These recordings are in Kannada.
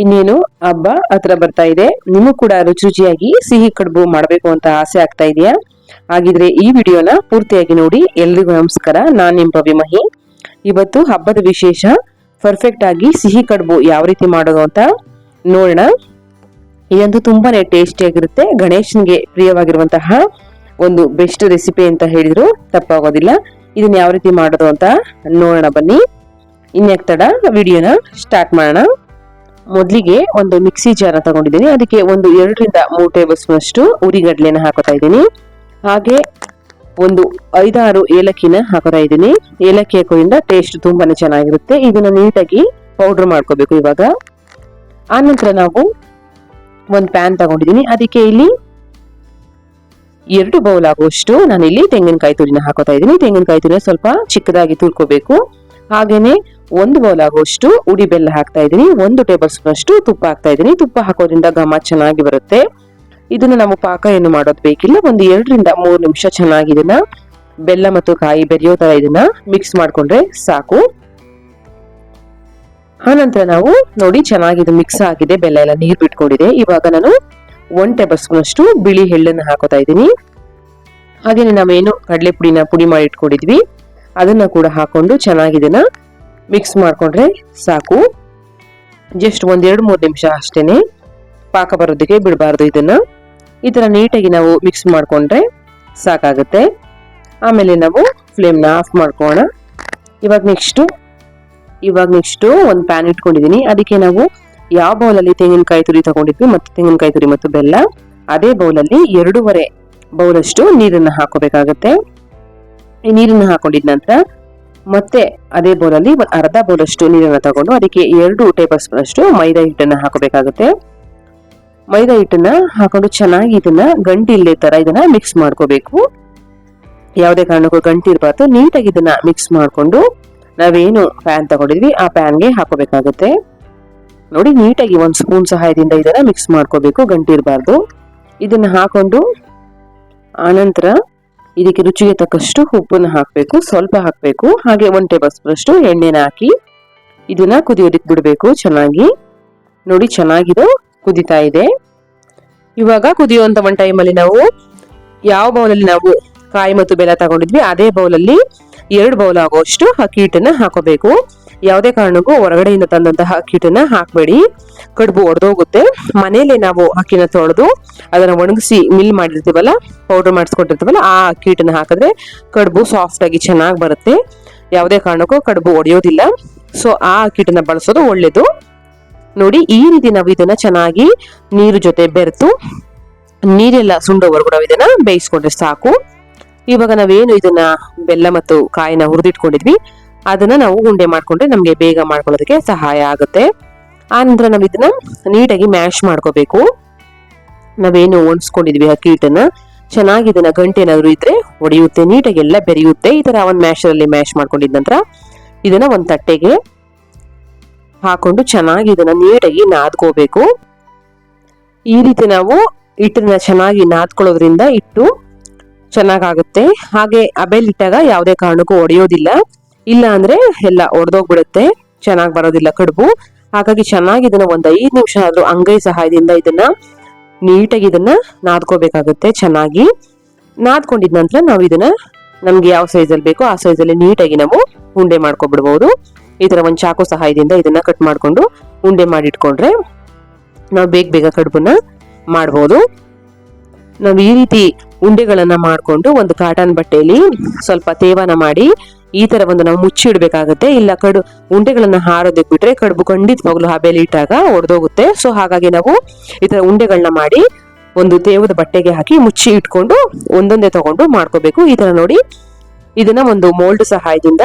ಇನ್ನೇನು ಹಬ್ಬ ಹತ್ರ ಬರ್ತಾ ಇದೆ. ನಿಮಗೂ ಕೂಡ ರುಚಿ ರುಚಿಯಾಗಿ ಸಿಹಿ ಕಡುಬು ಮಾಡಬೇಕು ಅಂತ ಆಸೆ ಆಗ್ತಾ ಇದೆಯಾ? ಹಾಗಿದ್ರೆ ಈ ವಿಡಿಯೋನ ಪೂರ್ತಿಯಾಗಿ ನೋಡಿ. ಎಲ್ರಿಗೂ ನಮಸ್ಕಾರ. ನಾನ್ ನಿಮ್ ರವಿ ಮಹಿ. ಇವತ್ತು ಹಬ್ಬದ ವಿಶೇಷ ಪರ್ಫೆಕ್ಟ್ ಆಗಿ ಸಿಹಿ ಕಡುಬು ಯಾವ ರೀತಿ ಮಾಡೋದು ಅಂತ ನೋಡೋಣ. ಇದಂತೂ ತುಂಬಾನೇ ಟೇಸ್ಟಿಯಾಗಿರುತ್ತೆ. ಗಣೇಶನ್ಗೆ ಪ್ರಿಯವಾಗಿರುವಂತಹ ಒಂದು ಬೆಸ್ಟ್ ರೆಸಿಪಿ ಅಂತ ಹೇಳಿದ್ರು. ತಪ್ಪಾಗೋದಿಲ್ಲ. ಇದನ್ನ ಯಾವ ರೀತಿ ಮಾಡೋದು ಅಂತ ನೋಡೋಣ ಬನ್ನಿ. ಇನ್ಯಾಕ್ ತಡ? ವಿಡಿಯೋನ ಸ್ಟಾರ್ಟ್ ಮಾಡೋಣ. ಮೊದಲಿಗೆ ಒಂದು ಮಿಕ್ಸಿ ಜಾರ ತಗೊಂಡಿದ್ದೀನಿ. ಅದಕ್ಕೆ ಒಂದು ಎರಡರಿಂದ ಮೂರು ಟೇಬಲ್ ಸ್ಪೂನ್ ಅಷ್ಟು ಉರಿಗಡ್ಲೆನ ಹಾಕೋತಾ ಇದ್ದೀನಿ. ಹಾಗೆ ಒಂದು ಐದಾರು ಏಲಕ್ಕಿನ ಹಾಕೋತಾ ಇದ್ದೀನಿ. ಏಲಕ್ಕಿ ಹಾಕೋದ್ರಿಂದ ಟೇಸ್ಟ್ ತುಂಬಾನೇ ಚೆನ್ನಾಗಿರುತ್ತೆ. ಇದನ್ನ ನೀಟಾಗಿ ಪೌಡರ್ ಮಾಡ್ಕೋಬೇಕು ಇವಾಗ. ಆನಂತರ ನಾವು ಒಂದು ಪ್ಯಾನ್ ತಗೊಂಡಿದ್ದೀನಿ. ಅದಕ್ಕೆ ಇಲ್ಲಿ ಎರಡು ಬೌಲ್ ಆಗುವಷ್ಟು ನಾನು ಇಲ್ಲಿ ತೆಂಗಿನಕಾಯಿ ತುರಿನ ಹಾಕೋತಾ ಇದ್ದೀನಿ. ತೆಂಗಿನಕಾಯಿ ತುರಿನ ಸ್ವಲ್ಪ ಚಿಕ್ಕದಾಗಿ ತುರ್ಕೋಬೇಕು. ಹಾಗೇನೆ ಒಂದು ಬೌಲ್ ಆಗುವಷ್ಟು ಉಡಿ ಬೆಲ್ಲ ಹಾಕ್ತಾ ಇದ್ದೀನಿ. ಒಂದು ಟೇಬಲ್ ಸ್ಪೂನ್ ಅಷ್ಟು ತುಪ್ಪ ಹಾಕ್ತಾ ಇದ್ದೀನಿ. ತುಪ್ಪ ಹಾಕೋದ್ರಿಂದ ಘಮ ಚೆನ್ನಾಗಿ ಬರುತ್ತೆ. ಇದನ್ನ ನಾವು ಪಾಕ ಏನು ಮಾಡೋದು ಬೇಕಿಲ್ಲ. ಒಂದು ಎರಡರಿಂದ ಮೂರು ನಿಮಿಷ ಚೆನ್ನಾಗಿ ಇದನ್ನ ಬೆಲ್ಲ ಮತ್ತು ಕಾಯಿ ಬೆರೆಯೋ ತರ ಇದನ್ನ ಮಿಕ್ಸ್ ಮಾಡ್ಕೊಂಡ್ರೆ ಸಾಕು. ಆನಂತರ ನಾವು ನೋಡಿ ಚೆನ್ನಾಗಿ ಇದು ಮಿಕ್ಸ್ ಆಗಿದೆ. ಬೆಲ್ಲ ಎಲ್ಲ ನೀರು ಬಿಟ್ಕೊಂಡಿದೆ. ಇವಾಗ ನಾನು ಒನ್ ಟೇಬಲ್ ಸ್ಪೂನ್ ಅಷ್ಟು ಬಿಳಿ ಎಳ್ಳನ್ನು ಹಾಕೋತಾ ಇದ್ದೀನಿ. ಹಾಗೇನೆ ನಾವೇನು ಕಡಲೆ ಪುಡಿನ ಪುಡಿ ಮಾಡಿ ಇಟ್ಕೊಂಡಿದ್ವಿ. ಅದನ್ನ ಕೂಡ ಹಾಕೊಂಡು ಚೆನ್ನಾಗಿ ಇದನ್ನ ಮಿಕ್ಸ್ ಮಾಡಿಕೊಂಡ್ರೆ ಸಾಕು. ಜಸ್ಟ್ ಒಂದೆರಡು ಮೂರು ನಿಮಿಷ ಅಷ್ಟೇ ಪಾಕ ಬರೋದಕ್ಕೆ ಬಿಡಬಾರ್ದು ಇದನ್ನು. ಈ ಥರ ನೀಟಾಗಿ ನಾವು ಮಿಕ್ಸ್ ಮಾಡಿಕೊಂಡ್ರೆ ಸಾಕಾಗುತ್ತೆ. ಆಮೇಲೆ ನಾವು ಫ್ಲೇಮ್ನ ಆಫ್ ಮಾಡ್ಕೋಣ ಇವಾಗ ನೆಕ್ಸ್ಟು ಇವಾಗ ನೆಕ್ಸ್ಟು ಒಂದು ಪ್ಯಾನ್ ಇಟ್ಕೊಂಡಿದ್ದೀನಿ ಅದಕ್ಕೆ ನಾವು ಯಾವ ಬೌಲಲ್ಲಿ ತೆಂಗಿನಕಾಯಿ ತುರಿ ತಗೊಂಡಿದ್ವಿ ಮತ್ತು ತೆಂಗಿನಕಾಯಿ ತುರಿ ಮತ್ತು ಬೆಲ್ಲ. ಅದೇ ಬೌಲಲ್ಲಿ ಎರಡೂವರೆ ಬೌಲಷ್ಟು ನೀರನ್ನು ಹಾಕೋಬೇಕಾಗತ್ತೆ. ಈ ನೀರನ್ನು ಹಾಕೊಂಡಿದ ನಂತರ ಮತ್ತೆ ಅದೇ ಬೌಲ್ ಅಲ್ಲಿ ಅರ್ಧ ಬೌಲಷ್ಟು ನೀರನ್ನ ತಗೊಂಡು ಅದಕ್ಕೆ ಎರಡು ಟೇಬಲ್ ಸ್ಪೂನ್ ಅಷ್ಟು ಮೈದಾ ಹಿಟ್ಟನ್ನ ಹಾಕೋಬೇಕಾಗುತ್ತೆ. ಮೈದಾ ಹಿಟ್ಟನ್ನ ಹಾಕೊಂಡು ಚೆನ್ನಾಗಿ ಇದನ್ನ ಗಂಟಿ ಇಲ್ಲೇ ತರ ಇದನ್ನ ಮಿಕ್ಸ್ ಮಾಡ್ಕೋಬೇಕು. ಯಾವುದೇ ಕಾರಣಕ್ಕೂ ಗಂಟಿ ಇರಬಾರ್ದು ನೀಟಾಗಿ ಇದನ್ನ ಮಿಕ್ಸ್ ಮಾಡಿಕೊಂಡು ನಾವೇನು ಪ್ಯಾನ್ ತಗೊಂಡಿದ್ವಿ, ಆ ಪ್ಯಾನ್ಗೆ ಹಾಕೋಬೇಕಾಗುತ್ತೆ ನೋಡಿ, ನೀಟಾಗಿ ಒಂದು ಸ್ಪೂನ್ ಸಹಾಯದಿಂದ ಇದನ್ನ ಮಿಕ್ಸ್ ಮಾಡ್ಕೋಬೇಕು ಗಂಟಿ ಇರಬಾರ್ದು ಇದನ್ನ ಹಾಕೊಂಡು ಆನಂತರ ಇದಕ್ಕೆ ರುಚಿಗೆ ತಕ್ಕಷ್ಟು ಉಪ್ಪನ್ನು ಹಾಕಬೇಕು, ಸ್ವಲ್ಪ ಹಾಕಬೇಕು. ಹಾಗೆ ಒಂದು ಟೇಬಲ್ ಸ್ಪೂನ್ ಅಷ್ಟು ಎಣ್ಣೆನ ಹಾಕಿ ಇದನ್ನ ಕುದಿಯೋದಕ್ಕೆ ಬಿಡಬೇಕು. ಚೆನ್ನಾಗಿ ನೋಡಿ ಚೆನ್ನಾಗಿದೆ ಕುದಿತಾ ಇದೆ. ಇವಾಗ ಕುದಿಯುವಂತ ಒಂದು ಟೈಮಲ್ಲಿ ನಾವು ಯಾವ ಬೌಲಲ್ಲಿ ನಾವು ಕಾಯಿ ಮತ್ತು ಬೆಲ್ಲ ತಗೊಂಡಿದ್ವಿ, ಅದೇ ಬೌಲಲ್ಲಿ ಎರಡು ಬೌಲ್ ಆಗುವಷ್ಟು ಅಕ್ಕಿ ಹಿಟ್ಟನ್ನ ಹಾಕೋಬೇಕು. ಯಾವುದೇ ಕಾರಣಕ್ಕೂ ಹೊರಗಡೆಯಿಂದ ತಂದಂತಹ ಅಕ್ಕಿಟನ್ನ ಹಾಕಬೇಡಿ. ಕಡುಬು ಒಡೆದೋಗುತ್ತೆ. ಮನೆಯಲ್ಲಿ ನಾವು ಅಕ್ಕಿನ ತೊಳೆದು ಅದನ್ನ ಒಣಗಿಸಿ ಮಿಲ್ ಮಾಡಿರ್ತೀವಲ್ಲ ಪೌಡರ್ ಮಾಡಿಸ್ಕೊಂಡಿರ್ತೀವಲ್ಲ, ಆ ಅಕ್ಕಿ ಹಾಕಿದ್ರೆ ಕಡುಬು ಸಾಫ್ಟ್ ಆಗಿ ಚೆನ್ನಾಗಿ ಬರುತ್ತೆ. ಯಾವುದೇ ಕಾರಣಕ್ಕೂ ಕಡುಬು ಒಡೆಯೋದಿಲ್ಲ. ಸೊ ಆ ಅಕ್ಕಿ ಬಳಸೋದು ಒಳ್ಳೇದು. ನೋಡಿ, ಈ ರೀತಿ ನಾವು ಇದನ್ನ ಚೆನ್ನಾಗಿ ನೀರು ಜೊತೆ ಬೆರೆತು ನೀರೆಲ್ಲ ಸುಂಡೋವರೆಗೂ ನಾವು ಇದನ್ನ ಬೇಯಿಸ್ಕೊಂಡ್ರೆ ಸಾಕು. ಇವಾಗ ನಾವೇನು ಇದನ್ನ ಬೆಲ್ಲ ಮತ್ತು ಕಾಯಿನ ಹುರಿದಿಟ್ಕೊಂಡಿದ್ವಿ. ಅದನ್ನ ನಾವು ಉಂಡೆ ಮಾಡ್ಕೊಂಡ್ರೆ ನಮಗೆ ಬೇಗ ಮಾಡ್ಕೊಳ್ಳೋದಕ್ಕೆ ಸಹಾಯ ಆಗುತ್ತೆ. ಆನಂತರ ನಂತರ ನಾವು ಇದನ್ನ ನೀಟಾಗಿ ಮ್ಯಾಶ್ ಮಾಡ್ಕೋಬೇಕು. ನಾವೇನು ಒಣಸ್ಕೊಂಡಿದ್ವಿ ಅಕ್ಕಿ ಹಿಟ್ಟನ್ನ ಚೆನ್ನಾಗಿ ಇದನ್ನ ಗಂಟೆ ಇದ್ರೆ ಒಡೆಯುತ್ತೆ, ನೀಟಾಗಿ ಎಲ್ಲ ಬೆರೆಯುತ್ತೆ. ಈ ತರ ಒಂದು ಮ್ಯಾಶರಲ್ಲಿ ಮ್ಯಾಶ್ ಮಾಡ್ಕೊಂಡಿದ್ದ ನಂತರ ಇದನ್ನ ಒಂದು ತಟ್ಟೆಗೆ ಹಾಕೊಂಡು ಚೆನ್ನಾಗಿ ಇದನ್ನ ನೀಟಾಗಿ ನಾದ್ಕೋಬೇಕು. ಈ ರೀತಿ ನಾವು ಹಿಟ್ಟನ್ನ ಚೆನ್ನಾಗಿ ನಾದ್ಕೊಳ್ಳೋದ್ರಿಂದ ಇಟ್ಟು ಚೆನ್ನಾಗಾಗುತ್ತೆ. ಹಾಗೆ ಅಬೆಲ್ ಇಟ್ಟಾಗ ಯಾವುದೇ ಕಾರಣಕ್ಕೂ ಒಡೆಯೋದಿಲ್ಲ. ಇಲ್ಲ ಅಂದ್ರೆ ಎಲ್ಲ ಒಡೆದೋಗ್ಬಿಡುತ್ತೆ, ಚೆನ್ನಾಗಿ ಬರೋದಿಲ್ಲ ಕಡುಬು. ಹಾಗಾಗಿ ಚೆನ್ನಾಗಿ ಇದನ್ನ ಒಂದ್ ಐದ್ ನಿಮಿಷ ಆದ್ರೂ ಅಂಗೈ ಸಹಾಯದಿಂದ ಇದನ್ನ ನೀಟಾಗಿ ಇದನ್ನ ನಾದ್ಕೋಬೇಕಾಗುತ್ತೆ ಚೆನ್ನಾಗಿ. ನಾದ್ಕೊಂಡಿದ ನಂತರ ನಾವು ಇದನ್ನ ನಮ್ಗೆ ಯಾವ ಸೈಜಲ್ಲಿ ಬೇಕೋ ಆ ಸೈಜಲ್ಲಿ ನೀಟಾಗಿ ನಾವು ಉಂಡೆ ಮಾಡ್ಕೊಬಿಡ್ಬಹುದು ಈ ತರ ಒಂದು ಚಾಕು ಸಹಾಯದಿಂದ ಇದನ್ನ ಕಟ್ ಮಾಡ್ಕೊಂಡು ಉಂಡೆ ಮಾಡಿಟ್ಕೊಂಡ್ರೆ ನಾವು ಬೇಗ ಬೇಗ ಕಡುಬನ್ನ ಮಾಡ್ಬೋದು. ನಾವು ಈ ರೀತಿ ಉಂಡೆಗಳನ್ನ ಮಾಡಿಕೊಂಡು ಒಂದು ಕಾಟನ್ ಬಟ್ಟೆಯಲ್ಲಿ ಸ್ವಲ್ಪ ತೇವನ ಮಾಡಿ ಈ ತರ ಒಂದು ನಾವು ಮುಚ್ಚಿ ಇಡಬೇಕಾಗುತ್ತೆ ಇಲ್ಲ ಕಡು ಉಂಡೆಗಳನ್ನ ಹಾರೋದಕ್ಕೆ ಬಿಟ್ರೆ ಕಡುಬು ಖಂಡಿತವಾಗ್ಲು ಹಬೆಯಲ್ಲಿ ಇಟ್ಟಾಗ ಒಡೆದೋಗುತ್ತೆ. ಸೊ ಹಾಗಾಗಿ ನಾವು ಈ ತರ ಉಂಡೆಗಳನ್ನ ಮಾಡಿ ಒಂದು ದೇವದ ಬಟ್ಟೆಗೆ ಹಾಕಿ ಮುಚ್ಚಿ ಇಟ್ಕೊಂಡು ಒಂದೊಂದೇ ತಗೊಂಡು ಮಾಡ್ಕೋಬೇಕು. ಈ ತರ ನೋಡಿ ಇದನ್ನ ಒಂದು ಮೋಲ್ಡ್ ಸಹಾಯದಿಂದ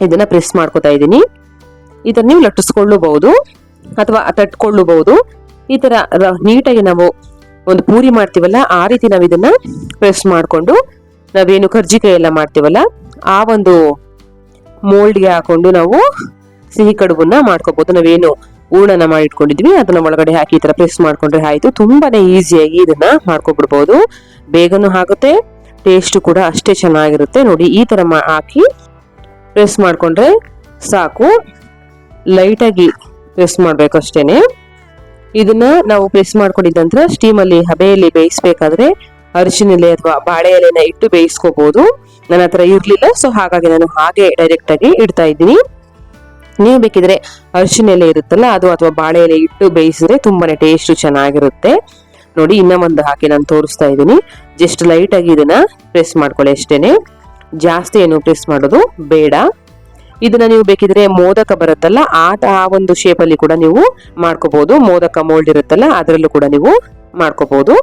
ಇದನ್ನ ಪ್ರೆಸ್ ಮಾಡ್ಕೋತಾ ಇದ್ದೀನಿ. ಇದನ್ನ ನೀವು ಲಟ್ಟಿಸ್ಕೊಳ್ಳಬಹುದು ಅಥವಾ ತಟ್ಕೊಳ್ಳಬಹುದು. ಈ ತರ ನೀಟಾಗಿ ನಾವು ಒಂದು ಪೂರಿ ಮಾಡ್ತೀವಲ್ಲ, ಆ ರೀತಿ ನಾವು ಇದನ್ನ ಪ್ರೆಸ್ ಮಾಡಿಕೊಂಡು ನಾವೇನು ಕರ್ಜಿಕಾಯಿ ಎಲ್ಲ ಮಾಡ್ತೀವಲ್ಲ ಆ ಒಂದು ಮೋಲ್ಡ್ಗೆ ಹಾಕೊಂಡು ನಾವು ಸಿಹಿ ಕಡುಬನ್ನ ಮಾಡ್ಕೋಬಹುದು ನಾವೇನು ಹೂರ್ಣನ ಮಾಡಿ ಇಟ್ಕೊಂಡಿದ್ವಿ ಅದನ್ನ ಒಳಗಡೆ ಹಾಕಿ ಈ ತರ ಪ್ರೆಸ್ ಮಾಡ್ಕೊಂಡ್ರೆ ಆಯ್ತು. ತುಂಬಾನೇ ಈಸಿಯಾಗಿ ಇದನ್ನ ಮಾಡ್ಕೊಬಿಡ್ಬಹುದು ಬೇಗನೂ ಆಗುತ್ತೆ, ಟೇಸ್ಟ್ ಕೂಡ ಅಷ್ಟೇ ಚೆನ್ನಾಗಿರುತ್ತೆ. ನೋಡಿ, ಈ ತರ ಹಾಕಿ ಪ್ರೆಸ್ ಮಾಡ್ಕೊಂಡ್ರೆ ಸಾಕು. ಲೈಟಾಗಿ ಪ್ರೆಸ್ ಮಾಡ್ಬೇಕು ಅಷ್ಟೇನೆ. ಇದನ್ನ ನಾವು ಪ್ರೆಸ್ ಮಾಡ್ಕೊಂಡಿದ ನಂತರ ಸ್ಟೀಮಲ್ಲಿ ಹಬೆಯಲ್ಲಿ ಬೇಯಿಸ್ಬೇಕಾದ್ರೆ ಅರಿಶಿನ ಎಲೆ ಅಥವಾ ಬಾಳೆ ಎಲೆನ ಇಟ್ಟು ಬೇಯಿಸ್ಕೋಬಹುದು ನನ್ನ ಹತ್ರ ಇರ್ಲಿಲ್ಲ ಸೊ ಹಾಗಾಗಿ ನಾನು ಹಾಗೆ ಡೈರೆಕ್ಟ್ ಆಗಿ ಇಡ್ತಾ ಇದ್ದೀನಿ. ನೀವು ಬೇಕಿದ್ರೆ ಅರಿಶಿನ ಎಲೆ ಇರುತ್ತಲ್ಲ, ಅದು ಅಥವಾ ಬಾಳೆ ಎಲೆ ಇಟ್ಟು ಬೇಯಿಸಿದ್ರೆ ತುಂಬಾನೇ ಟೇಸ್ಟ್ ಚೆನ್ನಾಗಿರುತ್ತೆ. ನೋಡಿ, ಇನ್ನ ಒಂದು ಹಾಕಿ ನಾನು ತೋರಿಸ್ತಾ ಇದ್ದೀನಿ. ಜಸ್ಟ್ ಲೈಟ್ ಆಗಿ ಇದನ್ನ ಪ್ರೆಸ್ ಮಾಡ್ಕೊಳ್ಳಿ ಅಷ್ಟೇನೆ. ಜಾಸ್ತಿ ಏನು ಪ್ರೆಸ್ ಮಾಡೋದು ಬೇಡ. ಇದನ್ನ ನೀವು ಬೇಕಿದ್ರೆ ಮೋದಕ ಬರುತ್ತಲ್ಲ ಆ ಒಂದು ಶೇಪ್ ಅಲ್ಲಿ ಕೂಡ ನೀವು ಮಾಡ್ಕೋಬಹುದು ಮೋದಕ ಮೋಲ್ಡ್ ಇರುತ್ತಲ್ಲ, ಅದರಲ್ಲೂ ಕೂಡ ನೀವು ಮಾಡ್ಕೋಬಹುದು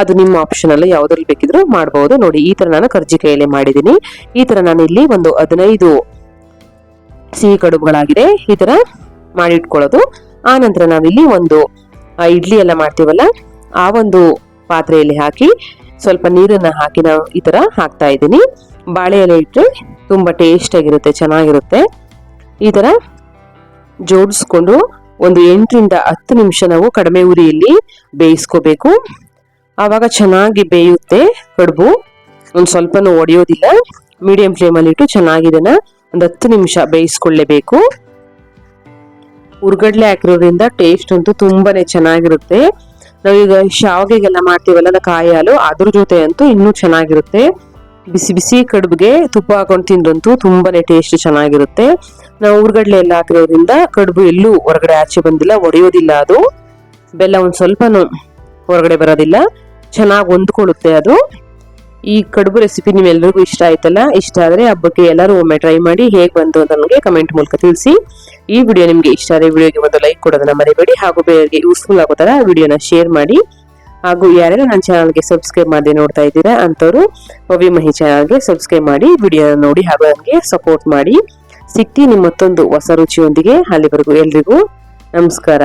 ಅದು ನಿಮ್ಮ ಆಪ್ಷನ್ ಅಲ್ಲ ಯಾವ್ದ್ರಲ್ಲಿ ಬೇಕಿದ್ರು ಮಾಡಬಹುದು ನೋಡಿ, ಈ ತರ ನಾನು ಕರ್ಜಿಕಾಯಲ್ಲಿ ಮಾಡಿದ್ದೀನಿ. ಈ ತರ ನಾನು ಇಲ್ಲಿ ಒಂದು ಹದಿನೈದು ಸಿಹಿ ಕಡುಬುಗಳಾಗಿದೆ. ಈ ತರ ಮಾಡಿಟ್ಕೊಳ್ಳೋದು. ಆ ನಂತರ ನಾವಿಲ್ಲಿ ಒಂದು ಇಡ್ಲಿ ಎಲ್ಲ ಮಾಡ್ತೀವಲ್ಲ, ಆ ಒಂದು ಪಾತ್ರೆಯಲ್ಲಿ ಹಾಕಿ ಸ್ವಲ್ಪ ನೀರನ್ನ ಹಾಕಿ ನಾವು ಈ ತರ ಹಾಕ್ತಾ ಇದ್ದೀನಿ. ಬಾಳೆ ಎಲೆ ಇಟ್ಟರೆ ತುಂಬಾ ಟೇಸ್ಟ್ ಆಗಿರುತ್ತೆ, ಚೆನ್ನಾಗಿರುತ್ತೆ. ಈ ತರ ಜೋಡಿಸ್ಕೊಂಡು ಒಂದು ಎಂಟರಿಂದ ಹತ್ತು ನಿಮಿಷ ನಾವು ಕಡಿಮೆ ಉರಿಯಲ್ಲಿ ಬೇಯಿಸ್ಕೋಬೇಕು. ಆವಾಗ ಚೆನ್ನಾಗಿ ಬೇಯುತ್ತೆ ಕಡುಬು. ಒಂದು ಸ್ವಲ್ಪನೂ ಒಡೆಯೋದಿಲ್ಲ. ಮೀಡಿಯಂ ಫ್ಲೇಮಲ್ಲಿ ಇಟ್ಟು ಚೆನ್ನಾಗಿ ಇದನ್ನ ಒಂದು ಹತ್ತು ನಿಮಿಷ ಬೇಯಿಸ್ಕೊಳ್ಳೇಬೇಕು. ಉರ್ಗಡ್ಲೆ ಹಾಕಿರೋದ್ರಿಂದ ಟೇಸ್ಟ್ ಅಂತೂ ತುಂಬಾನೇ ಚೆನ್ನಾಗಿರುತ್ತೆ. ನಾವೀಗ ಶಾವಿಗೆಗೆಲ್ಲ ಮಾಡ್ತೀವಲ್ಲ ಕಾಯಿ ಹಾಲು ಅದ್ರ ಜೊತೆ ಅಂತೂ ಇನ್ನೂ ಚೆನ್ನಾಗಿರುತ್ತೆ. ಬಿಸಿ ಬಿಸಿ ಕಡುಬಿಗೆ ತುಪ್ಪ ಹಾಕೊಂಡು ತಿಂದ್ರಂತೂ ತುಂಬಾನೇ ಟೇಸ್ಟ್ ಚೆನ್ನಾಗಿರುತ್ತೆ. ನಾವು ಉರ್ಗಡ್ಲೆ ಎಲ್ಲ ಹಾಕಿರೋದ್ರಿಂದ ಕಡುಬು ಎಲ್ಲೂ ಹೊರಗಡೆ ಆಚೆ ಬಂದಿಲ್ಲ, ಒಡೆಯೋದಿಲ್ಲ ಅದು. ಬೆಲ್ಲ ಒಂದು ಸ್ವಲ್ಪನೂ ಹೊರಗಡೆ ಬರೋದಿಲ್ಲ. ಚೆನ್ನಾಗಿ ಹೊಂದ್ಕೊಳ್ಳುತ್ತೆ ಅದು. ಈ ಕಡುಬು ರೆಸಿಪಿ ನಿಮ್ಮೆಲ್ಲರಿಗೂ ಇಷ್ಟ ಆಯ್ತಲ್ಲ, ಇಷ್ಟ ಆದರೆ ಹಬ್ಬಕ್ಕೆ ಎಲ್ಲರೂ ಒಮ್ಮೆ ಟ್ರೈ ಮಾಡಿ ಹೇಗೆ ಬಂತು ಅಂತ ನನಗೆ ಕಮೆಂಟ್ ಮೂಲಕ ತಿಳಿಸಿ. ಈ ವಿಡಿಯೋ ನಿಮಗೆ ಇಷ್ಟ ಆದರೆ ವಿಡಿಯೋಗೆ ಒಂದು ಲೈಕ್ ಕೊಡೋದನ್ನ ಮರಿಬೇಡಿ ಹಾಗೂ ಬೇರೆಯವರಿಗೆ ಯೂಸ್ಫುಲ್ ಆಗೋ ಥರ ವಿಡಿಯೋನ ಶೇರ್ ಮಾಡಿ. ಹಾಗೂ ಯಾರ್ಯಾರು ನನ್ನ ಚಾನಲ್ಗೆ ಸಬ್ಸ್ಕ್ರೈಬ್ ಮಾಡಿ ನೋಡ್ತಾ ಇದ್ದೀರಾ ಅಂಥವ್ರು ಪವಿ ಮಹಿ ಚಾನಲ್ಗೆ ಸಬ್ಸ್ಕ್ರೈಬ್ ಮಾಡಿ ವಿಡಿಯೋನ ನೋಡಿ ಹಾಗೂ ನನಗೆ ಸಪೋರ್ಟ್ ಮಾಡಿ. ಸಿಕ್ತಿ ನಿಮ್ಮ ಮತ್ತೊಂದು ಹೊಸ ರುಚಿಯೊಂದಿಗೆ ಅಲ್ಲಿವರೆಗೂ ಎಲ್ರಿಗೂ ನಮಸ್ಕಾರ.